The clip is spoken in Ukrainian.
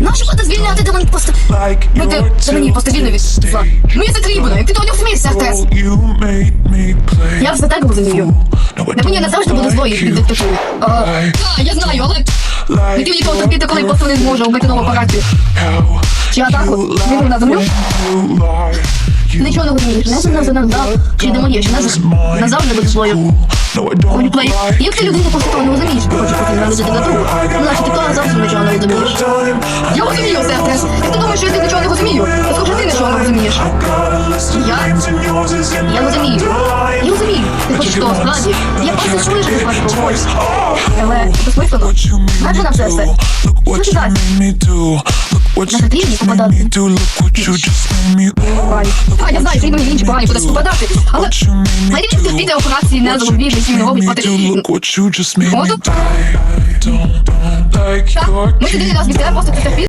Нащо буде звільняти демон просто? Бути та мені просто вільно від зла. Мені це потрібно, як ти того не розумієш, Артес. Я все так розумію. На мені не завжди буде злої від диктатури. А, а, я знаю, але ти нікого терпіти, коли просто не зможе убити нову апаратію. Чи атаку? Вибор на землю? Нічого не розумієш, не знав назад, чи демонія, що нас назавжди буде злою. Оліплей, як ти людина просто того не розумієш, ти хочеш поки зрадити диктатуру? Значить, ти того завжди нічого не розумієш. Я розумію, Сестрес. Як ти думаєш, що я ти нічого не розумію? Та скажи, ти нічого не розумієш. Я? Я розумію. Я розумію. Ти хочеш того, справді. Я просто чую, що ти хочеш когось. Але безсмислено. Адже на все все. Що ти дасть? На потрібні попадати. А, я знаю, імені інші погані кудись попадати. Але найбільше терпіти операції не зробив, які не робить проти... What don't, don't like your. No, ty nie?